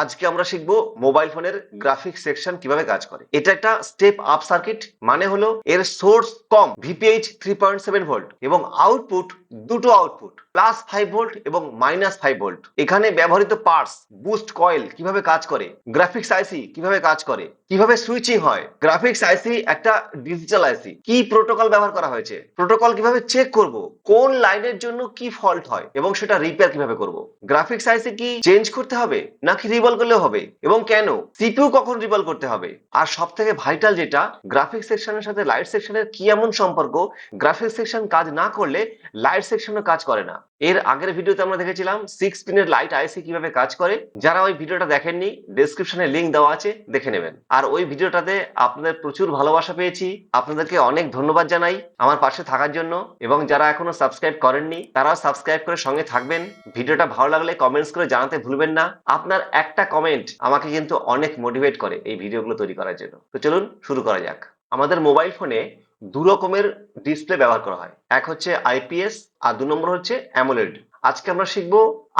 আজকে আমরা শিখব মোবাইল ফোনের গ্রাফিক্স সেকশন কীভাবে কাজ করে। এটা একটা স্টেপ আপ সার্কিট মানে হলো এর সোর্স কম VPH three point seven volt এবং আউটপুট দুটো আউটপুট প্লাস ফাইভ ভোল্ট এবং মাইনাস ফাইভ ভোল্ট এখানে ব্যবহৃত পার্টস বুস্ট কয়েল কীভাবে কাজ করে গ্রাফিক্স আইসি কীভাবে কাজ করে, কীভাবে সুইচিং হয় গ্রাফিক্স আইসি একটা ডিজিটাল আইসি কি প্রোটোকল ব্যবহার করা হয়েছে প্রোটোকল কীভাবে চেক করব, কোন লাইনের জন্য কি ফল্ট হয় এবং সেটা রিপেয়ার কীভাবে করব। গ্রাফিক্স আইসি কি চেঞ্জ করতে হবে নাকি রিভল করলেও হবে এবং কেন? সিপিউ কখন রিভল করতে হবে? আর সব থেকে ভাইটাল যেটা গ্রাফিক্স সেকশনের সাথে লাইট সেকশনের কি এমন সম্পর্ক? গ্রাফিক্স সেকশন কাজ না করলে লাইট সেকশনও কাজ করে না। এর আগের ভিডিওতে আমরা দেখেছিলাম সিক্স পিনের লাইট আইসি কীভাবে কাজ করে। যারা ওই ভিডিওটা দেখেননি ডেসক্রিপশনে লিঙ্ক দেওয়া আছে, দেখে নেবেন। আর ওই ভিডিওটাতে আপনাদের প্রচুর ভালোবাসা পেয়েছি। আপনাদেরকে অনেক ধন্যবাদ জানাই আমার পাশে থাকার জন্য। এবং যারা এখনও সাবস্ক্রাইব করেননি, তারাও সাবস্ক্রাইব করে সঙ্গে থাকবেন। ভিডিওটা ভালো লাগলে কমেন্টস করে জানাতে ভুলবেন না। আপনার একটা কমেন্ট আমাকে কিন্তু অনেক মোটিভেট করে এই ভিডিওগুলো তৈরি করার জন্য। তো চলুন শুরু করা যাক। আমাদের মোবাইল ফোনে দু রকমের ডিসপ্লে ব্যবহার করা হয়। এক হচ্ছে আইপিএস আর দু নম্বর হচ্ছে অ্যামোলেড আজকে আমরা শিখব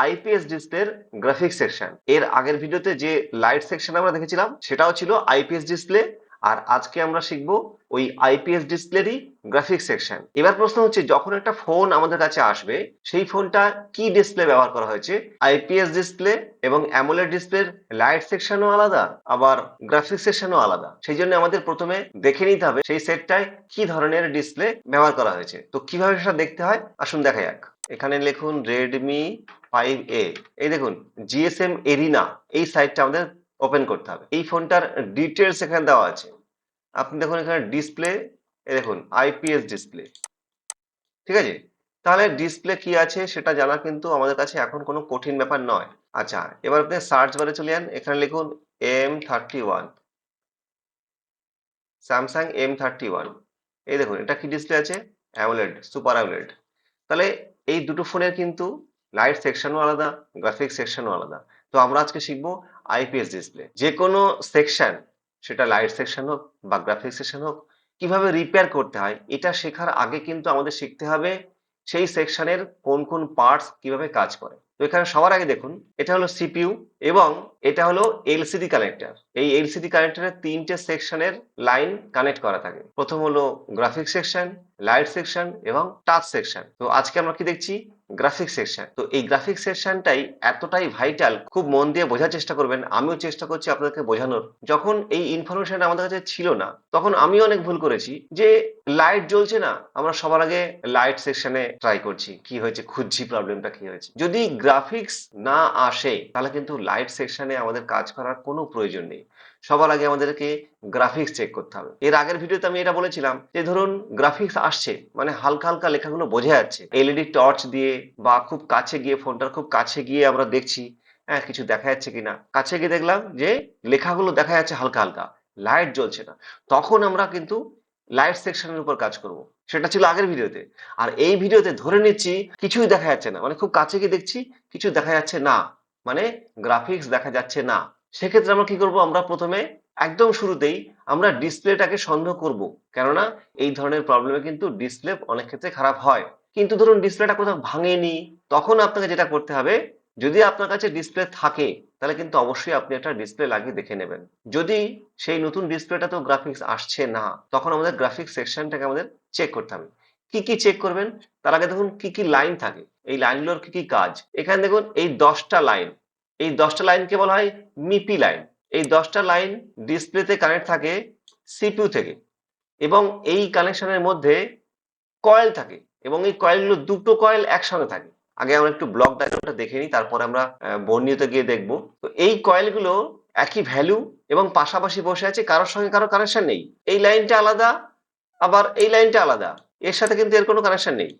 আইপিএস ডিসপ্লের গ্রাফিক সেকশন এর আগের ভিডিওতে যে লাইট সেকশন আমরা দেখেছিলাম, সেটাও ছিল আইপিএস ডিসপ্লে আর আজকে আমরা শিখব ওই আইপিএস ডিসপ্লেরই গ্রাফিক সেকশন এবার প্রশ্ন হচ্ছে, যখন একটা ফোন আমাদের কাছে আসবে, সেই ফোনটা কি ডিসপ্লে ব্যবহার করা হয়েছে? আইপিএস ডিসপ্লে এবং অ্যামোলেড ডিসপ্লের লাইট সেকশনও আলাদা, আবার গ্রাফিক সেকশনও আলাদা। সেই জন্য আমাদের প্রথমে দেখে নিতে হবে, সেই সেটটায় কি ধরনের ডিসপ্লে ব্যবহার করা হয়েছে। তো কীভাবে সেটা দেখতে হয়? আসুন দেখা যাক। এখানে লিখুন রেডমি ফাইভ এ এই দেখুন জিএসএম এরিনা এই সাইটটা আমাদের ওপেন করতে হবে। এই ফোনটার ডিটেলস এখানে দেওয়া আছে। আপনি দেখুন এখানে ডিসপ্লে দেখুন আইপিএস ডিসপ্লে ঠিক আছে? তাহলে ডিসপ্লে কি আছে সেটা জানা কিন্তু আমাদের কাছে এখন কোনো কঠিন ব্যাপার নয়। আচ্ছা এবার আপনি সার্চ বারে চলে যান, এখানে লিখুন M thirty one Samsung M thirty one এই দেখুন, এটা কি ডিসপ্লে আছে? অ্যামোলেড সুপার অ্যামোলেড তাহলে এই দুটো ফোনের কিন্তু লাইট সেকশনও আলাদা গ্রাফিক্স সেকশনও আলাদা। তো আমরা আজকে শিখব আইপিএস ডিসপ্লে যে কোনো সেকশন সেটা লাইট সেকশন হোক বা গ্রাফিক সেকশন হোক, কীভাবে রিপেয়ার করতে হয়, এটা শেখার আগে কিন্তু আমাদের শিখতে হবে সেই সেকশনের কোন কোন পার্টস কীভাবে কাজ করে। তো এখানে সবার আগে দেখুন, এটা হলো সিপিইউ এবং এটা হলো এলসিডি কানেক্টর এই এলসিডি কানেক্টরের তিনটে সেকশনের লাইন কানেক্ট করা থাকে। প্রথম হলো গ্রাফিক্স সেকশন লাইট সেকশন এবং টাচ সেকশন তো আজকে আমরা কি দেখছি? গ্রাফিক সেকশন তো এই গ্রাফিক সেকশনটাই এতটাই ভাইটাল খুব মন দিয়ে বোঝার চেষ্টা করবেন। আমিও চেষ্টা করছি আপনাদেরকে বোঝানোর। যখন এই ইনফরমেশন আমাদের কাছে ছিল না, তখন আমিও অনেক ভুল করেছি যে লাইট জ্বলছে না। আমরা সবার আগে লাইট সেকশনে ট্রাই করছি। কি হয়েছে? খুঁজছি প্রবলেমটা কি হয়েছে? যদি গ্রাফিক্স না আসে, তাহলে কিন্তু লাইট সেকশনে আমাদের কাজ করার কোনো প্রয়োজন নেই। সবার আগে আমাদেরকে গ্রাফিক্স চেক করতে হবে। এর আগের ভিডিওতে আমি এটা বলেছিলাম যে ধরুন গ্রাফিক্স আসছে মানে হালকা হালকা লেখাগুলো বোঝা যাচ্ছে। এলইডি টর্চ দিয়ে বা খুব কাছে গিয়ে ফোনটার খুব কাছে গিয়ে আমরা দেখছি হ্যাঁ কিছু দেখা যাচ্ছে কিনা। কাছে গিয়ে দেখলাম যে লেখাগুলো দেখা যাচ্ছে হালকা হালকা লাইট জ্বলছে না। তখন আমরা কিন্তু লাইট সেকশনের উপর কাজ করব। সেটা ছিল আগের ভিডিওতে। আর এই ভিডিওতে ধরে নিচ্ছি, কিছুই দেখা যাচ্ছে না। মানে খুব কাছে গিয়ে দেখছি, কিছু দেখা যাচ্ছে না। মানে গ্রাফিক্স দেখা যাচ্ছে না। সেক্ষেত্রে আমরা কি করব? আমরা প্রথমে একদম শুরুতেই আমরা ডিসপ্লেটাকে সন্দেহ করব। কেননা এই ধরনের প্রবলেমে কিন্তু ডিসপ্লে অনেক ক্ষেত্রে খারাপ হয়। কিন্তু ধরুন ডিসপ্লেটা কোথাও ভাঙেনি, তখন আপনাকে যেটা করতে হবে, যদি আপনার কাছে ডিসপ্লে থাকে তাহলে কিন্তু অবশ্যই আপনি একটা ডিসপ্লে লাগিয়ে দেখে নেবেন। যদি সেই নতুন ডিসপ্লেটা তো গ্রাফিক্স আসছে না, তখন আমাদের গ্রাফিক্স সেকশনটাকে আমাদের চেক করতে হবে। কি কি চেক করবেন? তার আগে দেখুন কি কি লাইন থাকে। এই লাইনগুলোর কি কি কাজ? এখানে দেখুন এই দশটা লাইন এই দশটা লাইনকে বলা হয় মিপি লাইন এই দশটা লাইন ডিসপ্লেতে কানেক্ট থাকে সিপিইউ থেকে। এবং এই কানেকশনের মধ্যে কয়েল থাকে। এবং এই কয়েলগুলো দুটো কয়েল একসঙ্গে থাকে। আগে আমরা একটু ব্লক ডায়াগ্রামটা দেখে নিই, তারপরে আমরা বর্ণিত গিয়ে দেখব। তো এই কয়েলগুলো একই ভ্যালু এবং পাশাপাশি বসে আছে, কারোর সঙ্গে কারও কানেকশন নেই। এই লাইনটা আলাদা, আবার এই লাইনটা আলাদা। এর সাথে কিন্তু এর কোনো কানেকশন নেই।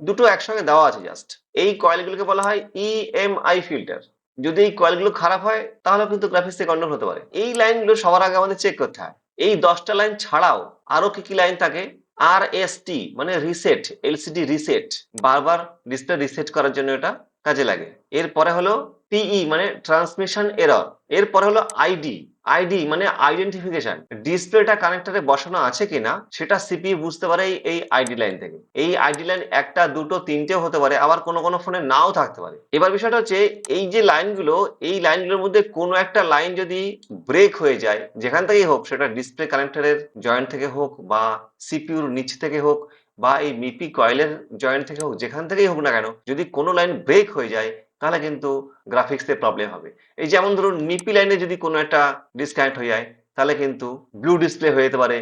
দুটো একসঙ্গে দেওয়া আছে জাস্ট এই কয়েলগুলোকে বলা হয় ইএমআই ফিল্টার যদি এই কয়েলগুলো খারাপ হয় তাহলে কিন্তু গ্রাফিক্স থেকে গন্ডগোল হতে পারে। এই লাইনগুলো সবার আগে আমাদের চেক করতে হয়। এই দশটা লাইন ছাড়াও আরও কি কি লাইন থাকে? আর টি মানে রিসেট এলসিডি রিসেট বারবার ডিসপ্লে রিসেট করার জন্য এটা কাজে লাগে। এরপরে হলো টিই মানে ট্রান্সমিশন এরর এরপরে হলো আইডি আইডি মানে আইডেন্টিফিকেশন ডিসপ্লেটা কানেক্টরে বসানো আছে কিনা, সেটা সিপিইউ বুঝতে পারে এই- আইডি লাইন থেকে। এই আইডি লাইন একটা, দুটো, তিনটেও হতে পারে, আবার কোনো কোনো ফোনে নাও থাকতে পারে। এবার বিষয়টা হচ্ছে, এই যে লাইনগুলো এই লাইনগুলোর মধ্যে কোনো একটা লাইন যদি ব্রেক হয়ে যায়, যেখান থেকেই হোক, সেটা ডিসপ্লে কানেক্টরের জয়েন্ট থেকে হোক, বা সিপিইউর নিচ থেকে হোক, বা এই মিপি কয়েলের জয়েন্ট থেকে হোক, যেখান থেকেই হোক না কেন, যদি কোনো লাইন ব্রেক হয়ে যায় তাহলে কিন্তু গ্রাফিক্সে প্রবলেম হবে। এই যেমন ধরুন মিপি লাইনে যদি কোনো একটা ডিসকানেক্ট হয়ে যায়, তাহলে কিন্তু ব্লু ডিসপ্লে হয়ে যেতে পারে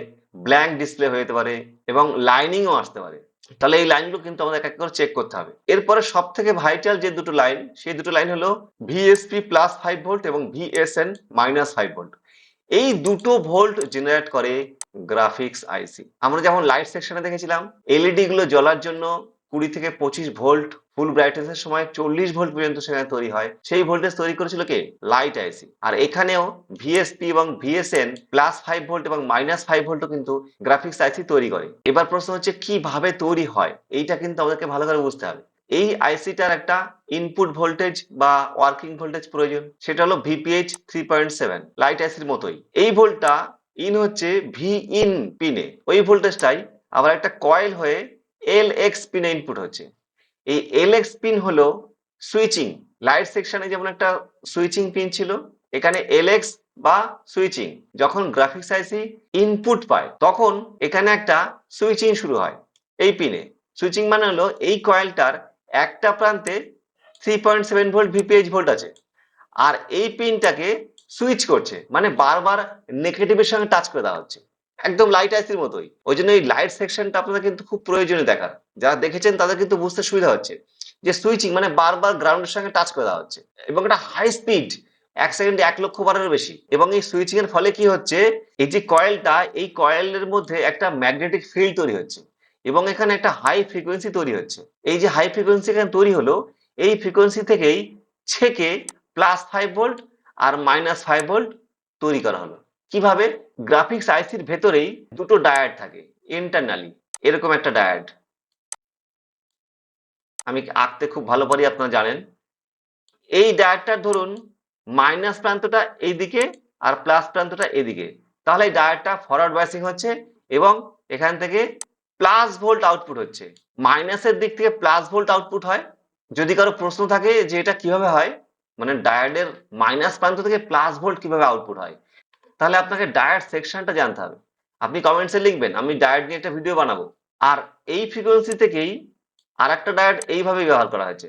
ব্ল্যাঙ্ক ডিসপ্লে হয়ে যেতে পারে এবং লাইনিংও আসতে পারে। তাহলে এই লাইনগুলো কিন্তু আমাদের এক এক করে চেক করতে হবে। এরপরে সব থেকে ভাইটাল যে দুটো লাইন সেই দুটো লাইন হলো ভিএসপি প্লাস ফাইভ ভোল্ট এবং ভিএসএন মাইনাস ফাইভ ভোল্ট এই দুটো ভোল্ট জেনারেট করে গ্রাফিক্স আইসি আমরা যেমন লাইট সেকশনে দেখেছিলাম এলইডি গুলো জ্বলার জন্য কুড়ি থেকে পঁচিশ ভোল্ট ফুল ব্রাইটনেস এর সময় চল্লিশ ভোল্ট পর্যন্ত সেখানে তৈরি হয়। সেই ভোল্টেজ তৈরি করেছিল কে? লাইট আইসি আর এখানেও ভিএসপি এবং ভিএসএন প্লাস ফাইভ ভোল্ট এবং মাইনাস ফাইভ ভোল্টও কিন্তু গ্রাফিক্স আইসি তৈরি করে। এবার প্রশ্ন হচ্ছে, কীভাবে তৈরি হয়? এইটা কিন্তু আমাদেরকে ভালো করে বুঝতে হবে। এই আইসিটার একটা ইনপুট ভোল্টেজ বা ওয়ার্কিং ভোল্টেজ প্রয়োজন, সেটা হলো VPH three point seven light আইসির মতোই। এই ভোল্টটা ইন হচ্ছে ভি ইন পিনে ওই ভোল্টেজটাই আবার একটা কয়েল হয়ে এল এক্স পিনে ইনপুট হচ্ছে। এই এল এক্স পিন হলো সুইচিং লাইট সেকশনে যেমন একটা সুইচিং পিন ছিল, এখানে এল এক্স বা সুইচিং যখন গ্রাফিক্স আইসি ইনপুট পায়, তখন এখানে একটা সুইচিং শুরু হয় এই পিনে সুইচিং মানে হলো এই কয়েলটার একটা প্রান্তে three point seven volt VPH volt আছে আর এই পিনটাকে সুইচ করছে মানে বারবার নেগেটিভের সঙ্গে টাচ করে দেওয়া হচ্ছে। একদম লাইট আইসির মতোই। ওই জন্য এই লাইট সেকশনটা আপনাদের কিন্তু খুব প্রয়োজনীয় দেখার। যারা দেখেছেন তাদের কিন্তু বুঝতে সুবিধা হচ্ছে যে সুইচিং মানে বারবার গ্রাউন্ডের সঙ্গে টাচ করে দেওয়া হচ্ছে। এবং এটা হাই স্পিড এক সেকেন্ডে এক লক্ষ বারের বেশি। এবং এই সুইচিং এর ফলে কি হচ্ছে, এই যে কয়েলটা এই কয়েলের মধ্যে একটা ম্যাগনেটিক ফিল্ড তৈরি হচ্ছে। এবং এখানে একটা হাই ফ্রিকোয়েন্সি তৈরি হচ্ছে। এই যে হাই ফ্রিকোয়েন্সি এখানে তৈরি হলো, এই ফ্রিকোয়েন্সি থেকেই ছেকে প্লাস ফাইভ ভোল্ট আর মাইনাস ফাইভ ভোল্ট তৈরি করা হলো। কীভাবে গ্রাফিক্স আইসির ভেতরেই দুটো ডায়াড থাকে ইন্টারনালি এরকম একটা ডায়াড আমি আঁকতে খুব ভালো পারি, আপনারা জানেন। এই ডায়াডটার ধরুন মাইনাস প্রান্তটা এইদিকে আর প্লাস প্রান্তটা এদিকে। তাহলে এই ডায়াডটা ফরওয়ার্ড বাইসিং হচ্ছে এবং এখান থেকে প্লাস ভোল্ট আউটপুট হচ্ছে। মাইনাসের দিক থেকে প্লাস ভোল্ট আউটপুট হয়। যদি কারও প্রশ্ন থাকে যে এটা কীভাবে হয় মানে ডায়াডের মাইনাস প্রান্ত থেকে প্লাস ভোল্ট কীভাবে আউটপুট হয় তাহলে আপনাকে ডায়েট সেকশনটা জানতে হবে। আপনি কমেন্টসে লিখবেন, আমি ডায়েট নিয়ে একটা ভিডিও বানাবো। আর এই ফ্রিকোয়েন্সি থেকেই আর একটা ডায়াড এইভাবেই ব্যবহার করা হয়েছে।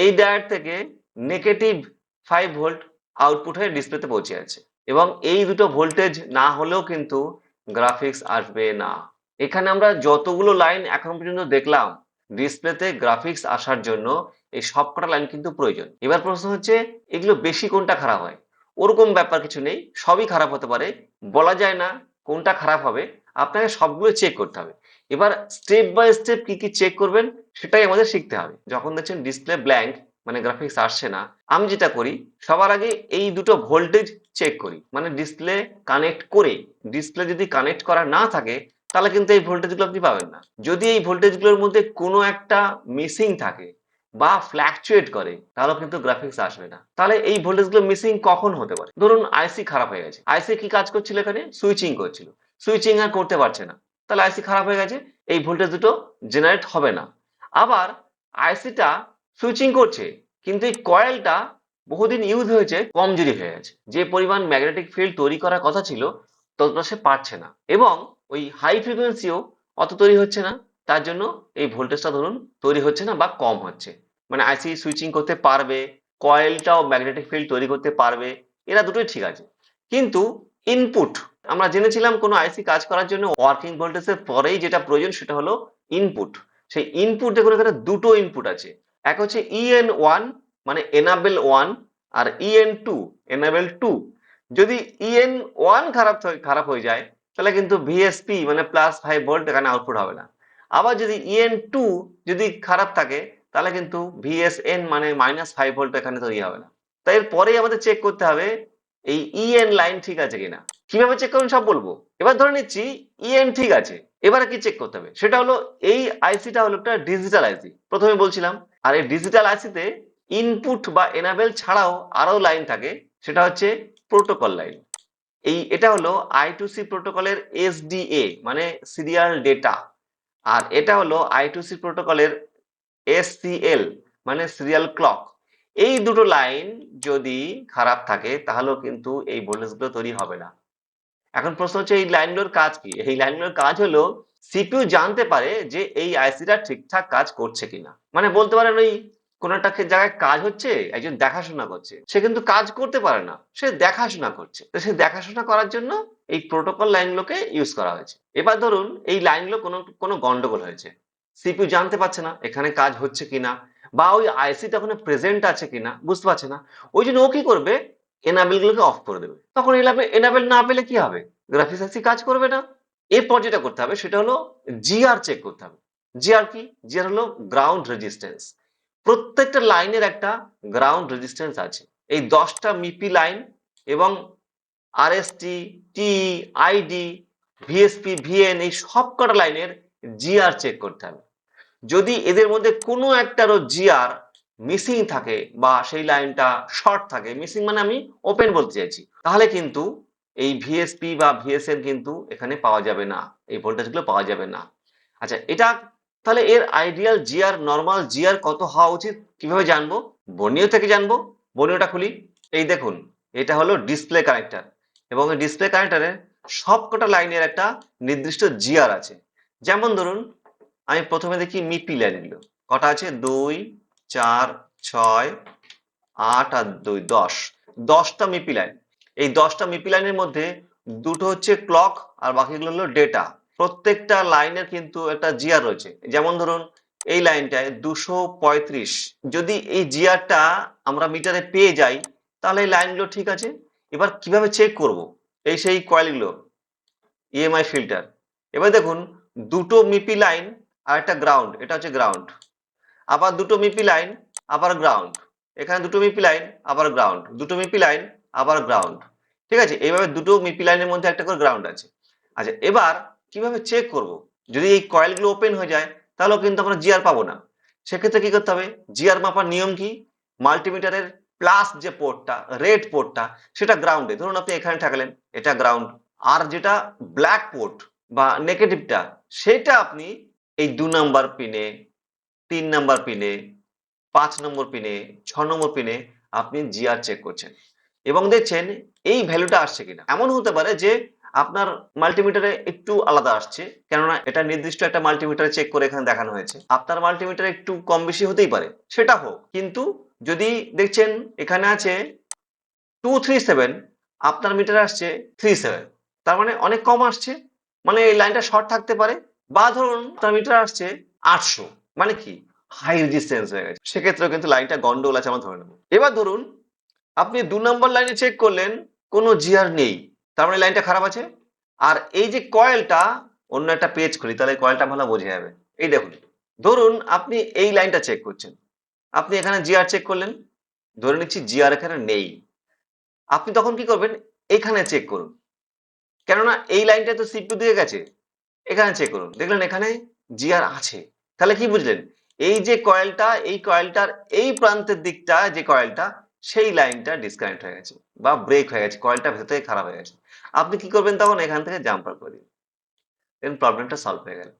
এই ডায়েট থেকে নেগেটিভ ফাইভ ভোল্ট আউটপুট হয়ে ডিসপ্লেতে পৌঁছে আছে এবং এই দুটো ভোল্টেজ না হলেও কিন্তু গ্রাফিক্স আসবে না। এখানে আমরা যতগুলো লাইন এখন পর্যন্ত দেখলাম ডিসপ্লেতে গ্রাফিক্স আসার জন্য এই সবকটা লাইন কিন্তু প্রয়োজন। এবার প্রশ্ন হচ্ছে, এগুলো বেশি কোনটা খারাপ হয়? ওরকম ব্যাপার কিছু নেই, সবই খারাপ হতে পারে। বলা যায় না কোনটা খারাপ হবে, আপনাকে সবগুলো চেক করতে হবে। এবার স্টেপ বাই স্টেপ কি কি চেক করবেন, সেটাই আমাদের শিখতে হবে। যখন দেখছেন ডিসপ্লে ব্ল্যাঙ্ক মানে গ্রাফিক্স আসছে না, আমি যেটা করি, সবার আগে এই দুটো ভোল্টেজ চেক করি। মানে ডিসপ্লে কানেক্ট করে ডিসপ্লে যদি কানেক্ট করা না থাকে, তাহলে কিন্তু এই ভোল্টেজগুলো আপনি পাবেন না। যদি এই ভোল্টেজগুলোর মধ্যে কোনো একটা মিসিং থাকে বা ফ্ল্যাকচুয়েট করে, তাহলে কিন্তু গ্রাফিক্স আসবে না। তাহলে এই ভোল্টেজগুলো মিসিং কখন হতে পারে? ধরুন আইসি খারাপ হয়ে গেছে। আইসি কি কাজ করছিল এখানে? সুইচিং করছিল। সুইচিং আর করতে পারছে না। তাহলে আইসি খারাপ হয়ে গেছে, এই ভোল্টেজ দুটো জেনারেট হবে না। আবার আইসিটা সুইচিং করছে, কিন্তু এই কয়েলটা বহুদিন ইউজ হয়েছে কমজোরি হয়ে গেছে। যে পরিমাণ ম্যাগনেটিক ফিল্ড তৈরি করার কথা ছিল, ততটা সে পারছে না। এবং ওই হাই ফ্রিকোয়েন্সিও অত তৈরি হচ্ছে না। তার জন্য এই ভোল্টেজটা ধরুন তৈরি হচ্ছে না বা কম হচ্ছে। মানে আইসি সুইচিং করতে পারবে কয়েলটাও ম্যাগনেটিক ফিল্ড তৈরি করতে পারবে, এরা দুটোই ঠিক আছে। কিন্তু ইনপুট আমরা জেনেছিলাম কোনো আইসি কাজ করার জন্য ওয়ার্কিং ভোল্টেজের পরেই যেটা প্রয়োজন সেটা হলো ইনপুট সেই ইনপুট দেখুন, এখানে দুটো ইনপুট আছে। এক হচ্ছে ইএন ওয়ান মানে এনাবেল ওয়ান আর ইএন টু এনাবেল টু যদি ইএন ওয়ান খারাপ খারাপ হয়ে যায়, তাহলে কিন্তু ভিএসপি মানে প্লাস ফাইভ ভোল্ট এখানে আউটপুট হবে না। আবার যদি ইএন টু যদি খারাপ থাকে, তাহলে কিন্তু ভিএসএন মানে মাইনাস ফাইভ ভোল্ট এখানে তৈরি হবে না। তাই এরপরেই আমাদের চেক করতে হবে, এই ইএন লাইন ঠিক আছে কিনা? কীভাবে চেক করুন সব বলব? এবার ধরে নিচ্ছি ইএন ঠিক আছে। এবারে কি চেক করতে হবে? সেটা হলো, এই আইসিটা হলো একটা ডিজিটাল আইসি প্রথমে বলছিলাম, আর এই ডিজিটাল আইসিতে ইনপুট বা এনাবেল ছাড়াও আরও লাইন থাকে, সেটা হচ্ছে প্রোটোকল লাইন এই, এটা হলো আই টু সি প্রোটোকলের এসডিএ মানে সিরিয়াল ডেটা আর এটা হলো আই টু সি প্রোটোকলের এসসিএল মানে সিরিয়াল ক্লক এই দুটো লাইন যদি খারাপ থাকে, তাহলেও কিন্তু এই ভোল্টেজগুলো তৈরি হবে না। এখন প্রশ্ন হচ্ছে, এই লাইনগুলোর কাজ কি? এই লাইনগুলোর কাজ হলো সিপিউ জানতে পারে যে এই আইসিটা ঠিকঠাক কাজ করছে কিনা। মানে বলতে পারেন ওই কোন একটা জায়গায় কাজ হচ্ছে, একজন দেখাশোনা করছে। সে কিন্তু কাজ করতে পারে না, সে দেখাশোনা করছে। তো সে দেখাশোনা করার জন্য এই প্রোটোকল লাইনগুলোকে ইউজ করা হয়েছে। এবার ধরুন, এই লাইনগুলো কোনো কোনো গন্ডগোল হয়েছে। সিপিউ জানতে পারছে না, এখানে কাজ হচ্ছে কিনা, বা ওই আইসিটা ওখানে প্রেজেন্ট আছে কিনা, বুঝতে পারছে না। ওই জন্য ও কি করবে? এনাবেল গুলোকে অফ করে দেবে। তখন এনাবেল না পেলে কি হবে? গ্রাফিক্স আইসি কাজ করবে না। এরপর যেটা করতে হবে, সেটা হলো জিআর চেক করতে হবে। জিআর কি? জিআর হলো গ্রাউন্ড রেজিস্ট্যান্স প্রত্যেকটা লাইনের একটা গ্রাউন্ড রেজিস্ট্যান্স আছে। এই দশটা মিপি লাইন এবং RST T ID VSP VN এই সব কটা লাইনের জিআর চেক করতে হবে। যদি এদের মধ্যে কোনো একটারও জিআর মিসিং থাকে বা সেই লাইনটা শর্ট থাকে মিসিং মানে আমি ওপেন বলতে চাইছি, তাহলে কিন্তু এই ভিএসপি বা ভিএসএন কিন্তু এখানে পাওয়া যাবে না, এই ভোল্টেজগুলো পাওয়া যাবে না। আচ্ছা এটা তাহলে এর আইডিয়াল জিআর নর্মাল জিআর কত হওয়া উচিত? কীভাবে জানব? বর্নিও থেকে জানব। বর্নিওটা খুলি। এই দেখুন, এটা হলো ডিসপ্লে কানেক্টর এবং এই ডিসপ্লে কানেক্টরের সবকটা লাইনের একটা নির্দিষ্ট জিআর আছে। যেমন ধরুন, আমি প্রথমে দেখি মিপি লাইনগুলো কটা আছে? দুই, চার, ছয়, আট আর দুই, দশ। দশটা মিপি লাইন এই দশটা মিপি লাইনের মধ্যে দুটো হচ্ছে ক্লক আর বাকিগুলো হলো ডেটা প্রত্যেকটা লাইনের কিন্তু একটা জিআর রয়েছে। যেমন ধরুন, এই লাইনটায় দুশো পঁয়ত্রিশ। যদি এই জিআরটা আমরা মিটারে পেয়ে যাই, তাহলে এই লাইনগুলো ঠিক আছে। এবার কীভাবে চেক করব? এই সেই কয়েলগুলো ইএমআই ফিল্টার এবার দেখুন, দুটো মিপি লাইন আর একটা গ্রাউন্ড এটা হচ্ছে গ্রাউন্ড আবার দুটো মিপি লাইন, আবার গ্রাউন্ড এখানে দুটো মিপি লাইন, আবার গ্রাউন্ড দুটো মিপি লাইন, আবার গ্রাউন্ড ঠিক আছে? এইভাবে দুটো মিপি লাইনের মধ্যে একটা করে গ্রাউন্ড আছে। আচ্ছা এবার কীভাবে চেক করব? যদি এই কয়েলগুলো ওপেন হয়ে যায়, তাহলেও কিন্তু আমরা জিআর পাবো না। সেক্ষেত্রে কি করতে হবে? জিআর মাপার নিয়ম কি? মাল্টিমিটারের প্লাস যে পোর্টটা রেড পোর্টটা সেটা গ্রাউন্ডে ধরুন আপনি এখানে থাকলেন এটা গ্রাউন্ড আর যেটা ব্ল্যাক পোর্ট বা নেগেটিভটা সেটা আপনি এই দু নাম্বার পিনে তিন নাম্বার পিনে পাঁচ নম্বর পিনে ছ নম্বর পিনে আপনি জিআর চেক করছেন। এবং দেখছেন, এই ভ্যালুটা আসছে কিনা। এমন হতে পারে যে আপনার মাল্টিমিটারে একটু আলাদা আসছে, কেননা এটা নির্দিষ্ট একটা মাল্টিমিটারে চেক করে এখানে দেখানো হয়েছে। আপনার মাল্টিমিটারে একটু কম বেশি হতেই পারে, সেটা হোক। কিন্তু যদি দেখছেন এখানে আছে টু থ্রি সেভেন আপনার মিটারে আসছে থ্রি সেভেন তার মানে অনেক কম আসছে মানে এই লাইনটা শর্ট থাকতে পারে, বা ধরুন আপনার মিটার আসছে আটশো মানে কি? হাই রেজিস্ট্যান্স হয়ে গেছে। সেক্ষেত্রেও কিন্তু লাইনটা গন্ডগোল আছে, আমরা ধরে নেব। এবার ধরুন, আপনি দু নম্বর লাইনে চেক করলেন, কোনো জিআর নেই। তার মানে লাইনটা খারাপ আছে? আর এই যে কয়েলটা, অন্য একটা পেজ খুলি, তাহলে কয়েলটা ভালো বোঝা যাবে। এই দেখুন, ধরুন আপনি এই লাইনটা চেক করছেন। আপনি এখানে জিআর চেক করলেন, ধরে নিচ্ছি জিআর এখানে নেই। আপনি তখন কি করবেন? এখানে চেক করুন। কেননা এই লাইনটা তো সিপিউ দিয়ে গেছে। এখানে চেক করুন। দেখলেন এখানে জিআর আছে। তাহলে কি বুঝলেন? এই যে কয়েলটা, এই কয়েলটার এই প্রান্তের দিকটা, যে কয়েলটা, সেই লাইনটা ডিসকানেক্ট হয়ে গেছে বা ব্রেক হয়ে গেছে। কয়েলটা ভেতর থেকে খারাপ হয়ে গেছে। আপনি কি করবেন তখন? এখান থেকে জাম্পার করে দিন। দেন প্রবলেমটা সলভ হয়ে গেল।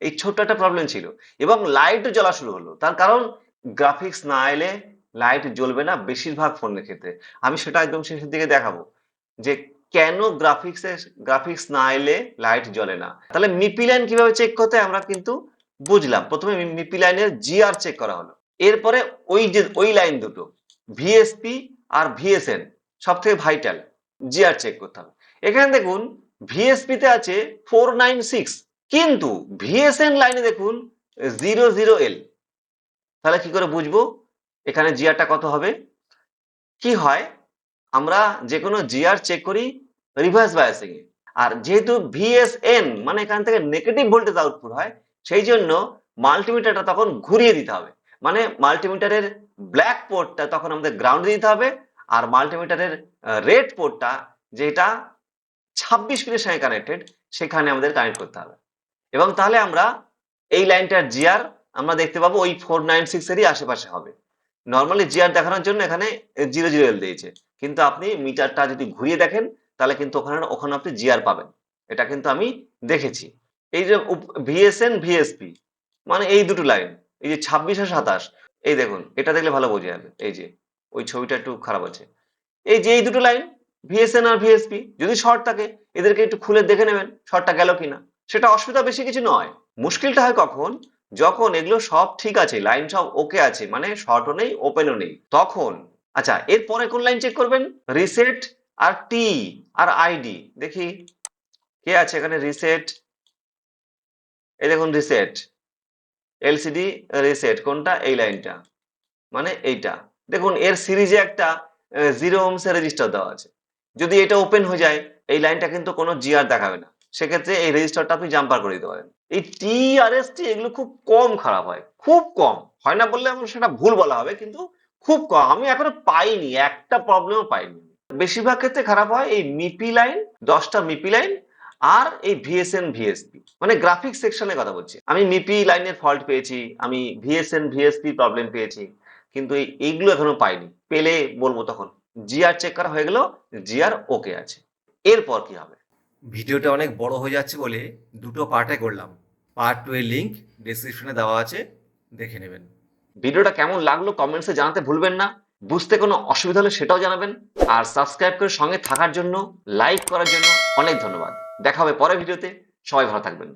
এই ছোট্ট একটা প্রবলেম ছিল। এবং লাইট জ্বলা শুরু হলো। তার কারণ গ্রাফিক্স না এলে লাইট জ্বলবে না বেশিরভাগ ফোনের ক্ষেত্রে। আমি সেটা একদম শেষের দিকে দেখাবো। যে কেন গ্রাফিক্সে গ্রাফিক্স না এলে লাইট জ্বলে না? তাহলে মিপি লাইন কীভাবে চেক করতে আমরা কিন্তু বুঝলাম। প্রথমে মিপি লাইনের জিআর চেক করা হলো। এরপরে ওই যে, ওই লাইন দুটো ভিএসপি আর ভিএসএন সব থেকে ভাইটাল জিআর চেক করতে হবে। এখানে দেখুন ভিএসপি তে আছে ফোর নাইন সিক্স কিন্তু ভিএসএন লাইনে দেখুন জিরো জিরো এল তাহলে কি করে বুঝব? এখানে জিআরটা কত হবে? কি হয়? আমরা যে কোনো জিআর চেক করি রিভার্স বায়াসিং এ। আর যেহেতু ভিএসএন মানে এখান থেকে নেগেটিভ ভোল্টেজ আউটপুট হয়, সেই জন্য মাল্টিমিটারটা তখন ঘুরিয়ে দিতে হবে। মানে মাল্টিমিটারের ব্ল্যাক পোর্টটা তখন আমাদের গ্রাউন্ডে দিতে হবে। আর মাল্টিমিটারের রেড পোর্টটা যেটা ছাব্বিশ পিনের সঙ্গে কানেক্টেড সেখানে আমাদের কানেক্ট করতে হবে। এবং তাহলে আমরা এই লাইনটার জিআর আমরা দেখতে পাবো ওই ফোর নাইন সিক্স এরই আশেপাশে হবে। নর্মালি জিআর দেখানোর জন্য এখানে জিরো জিরো এল দিয়েছে। কিন্তু আপনি মিটারটা যদি ঘুরিয়ে দেখেন, তাহলে কিন্তু ওখানে ওখানে আপনি জিআর পাবেন। এটা কিন্তু আমি দেখেছি। এই যে ভিএসএন ভিএসপি মানে এই দুটো লাইন এই যে ছাব্বিশ আর সাতাশ, এই দেখুন, এটা দেখলে ভালো বোঝা যাবে। এই যে ওই ছবিটা একটু খারাপ আছে এই যে এই দুটো লাইন ভিএসএন আর ভিএসপি যদি শর্ট থাকে, এদেরকে একটু খুলে দেখে নেবেন শর্টটা গেল কিনা। সেটা অসুবিধা বেশি কিছু নয়। মুশকিলটা হয় কখন? যখন এগুলো সব ঠিক আছে লাইন সব ওকে আছে মানে শর্টও নেই ওপেনও নেই, তখন। আচ্ছা এরপরে কোন লাইন চেক করবেন? রিসেট আর টি আর আইডি দেখি, কে আছে এখানে? রিসেট এই দেখুন রিসেট এলসিডি রিসেট কোনটা? এই লাইনটা মানে এইটা। দেখুন, এর সিরিজে একটা জিরো ওমস এর রেজিস্টার দেওয়া আছে। যদি এটা ওপেন হয়ে যায়, এই লাইনটা কিন্তু কোনো জিআর দেখাবে না। সেক্ষেত্রে এই রেজিস্টারটা আপনি জাম্পার করে দিতে পারেন। এই টি আর এস টি এগুলো খুব কম খারাপ হয়। খুব কম। হয় না বললে আমার সেটা ভুল বলা হবে, কিন্তু খুব কম। আমি এখনও পাইনি, একটা প্রবলেমও পাইনি। বেশিরভাগ ক্ষেত্রে খারাপ হয় এই মিপি লাইন দশটা মিপি লাইন আর এই ভিএসএন ভিএসপি মানে গ্রাফিক সেকশনের কথা বলছি। আমি মিপি লাইনের ফল্ট পেয়েছি, আমি ভিএসএন ভিএসপি প্রবলেম পেয়েছি। কিন্তু এইগুলো এখনও পাইনি। পেলে বলব তখন জিআর চেক করা হয়ে গেল জিআর ওকে আছে। এরপর কি হবে? ভিডিওটা অনেক বড় হয়ে যাচ্ছে বলে দুটো পার্টে করলাম। পার্ট টু এর লিঙ্ক ডেসক্রিপশনে দেওয়া আছে দেখে নেবেন। ভিডিওটা কেমন লাগল কমেন্টসে জানাতে ভুলবেন না। বুঝতে কোনো অসুবিধা হলে সেটাও জানাবেন। আর সাবস্ক্রাইব করে সঙ্গে থাকার জন্য লাইক করার জন্য অনেক ধন্যবাদ। দেখা হবে পরের ভিডিওতে। সবাই ভালো থাকবেন।